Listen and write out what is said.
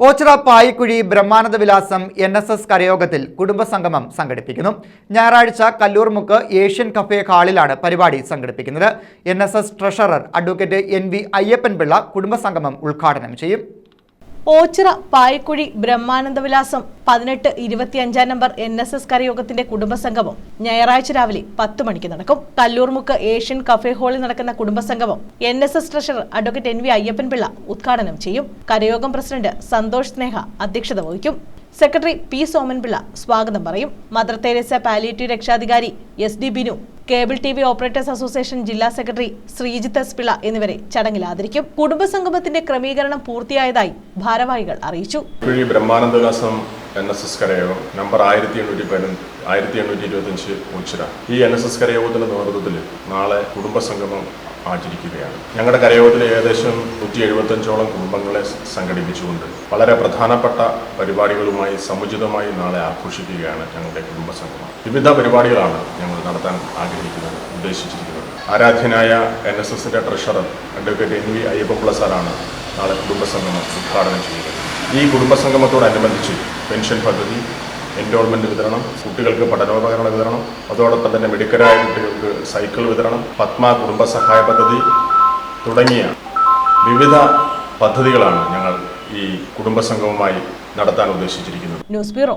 Ochira Payikkuzhi Brahmananda Vilasam N S S കരയോഗത്തിൽ കുടുംബസംഗമം സംഘടിപ്പിക്കുന്നു. ഞായറാഴ്ച കല്ലൂർമുക്ക് ഏഷ്യൻ കഫേ ഹാളിലാണ് പരിപാടി സംഘടിപ്പിക്കുന്നത്. N treasurer advocate N V Ayyappanpillai കുടുംബസംഗമം ഉദ്ഘാടനം ചെയ്യും. ഓച്ചിറ പായക്കുഴി ബ്രഹ്മാനന്ദവിലാസം പതിനെട്ട് ഇരുപത്തിയഞ്ചാം നമ്പർ എൻ എസ് എസ് കരയോഗത്തിന്റെ കുടുംബസംഗമം ഞായറാഴ്ച രാവിലെ പത്ത് മണിക്ക് നടക്കും. കല്ലൂർമുക്ക് ഏഷ്യൻ കഫേ ഹാളിൽ നടക്കുന്ന കുടുംബസംഗമം N S S treasurer advocate N V Ayyappanpillai ഉദ്ഘാടനം ചെയ്യും. കരയോഗം പ്രസിഡന്റ് സന്തോഷ് സ്നേഹ അധ്യക്ഷത വഹിക്കും. സെക്രട്ടറി പി സോമൻപിള്ള സ്വാഗതം പറയും. മദർ തെരേസ പാലിയേറ്റീവ് രക്ഷാധികാരി S D Binu cable T V operators association ജില്ലാ സെക്രട്ടറി ശ്രീജിത്ത് എസ് പിള്ള എന്നിവരെ ചടങ്ങിൽ ആദരിക്കും. കുടുംബസംഗമത്തിന്റെ ക്രമീകരണം പൂർത്തിയായതായി ഭാരവാഹികൾ അറിയിച്ചു. എൻ എസ് എസ് കരയോഗം നമ്പർ ആയിരത്തി എണ്ണൂറ്റി പതിനൊന്ന് ആയിരത്തി എണ്ണൂറ്റി ഇരുപത്തഞ്ച് ഉച്ചിര. ഈ എൻ എസ് എസ് കരയോഗത്തിന്റെ നേതൃത്വത്തിൽ നാളെ കുടുംബസംഗമം ആചരിക്കുകയാണ്. ഞങ്ങളുടെ കരയോഗത്തിലെ ഏകദേശം നൂറ്റി എഴുപത്തഞ്ചോളം കുടുംബങ്ങളെ സംഘടിപ്പിച്ചുകൊണ്ട് വളരെ പ്രധാനപ്പെട്ട പരിപാടികളുമായി സമുചിതമായി നാളെ ആഘോഷിക്കുകയാണ് ഞങ്ങളുടെ കുടുംബസംഗമം. വിവിധ പരിപാടികളാണ് ഞങ്ങൾ നടത്താൻ ആഗ്രഹിക്കുന്നത് ഉദ്ദേശിച്ചിരിക്കുന്നത്. ആരാധ്യനായ എൻ എസ് എസിന്റെ treasurer advocate N V Ayyappa Pillai സാറാണ് നാളെ കുടുംബസംഗമം ഉദ്ഘാടനം ചെയ്യുന്നത് ഈ കുടുംബസംഗമത്തോടനുബന്ധിച്ച് പെൻഷൻ പദ്ധതി എൻറോൾമെന്റ് വിതരണം കുട്ടികൾക്ക് പഠനോപകരണ വിതരണം അതോടൊപ്പം തന്നെ മിടുക്കരായ കുട്ടികൾക്ക് സൈക്കിൾ വിതരണം പത്മ കുടുംബ സഹായ പദ്ധതി തുടങ്ങിയ വിവിധ പദ്ധതികളാണ് ഞങ്ങൾ ഈ കുടുംബസംഗമവുമായി നടത്താൻ ഉദ്ദേശിച്ചിരിക്കുന്നത്. News bureau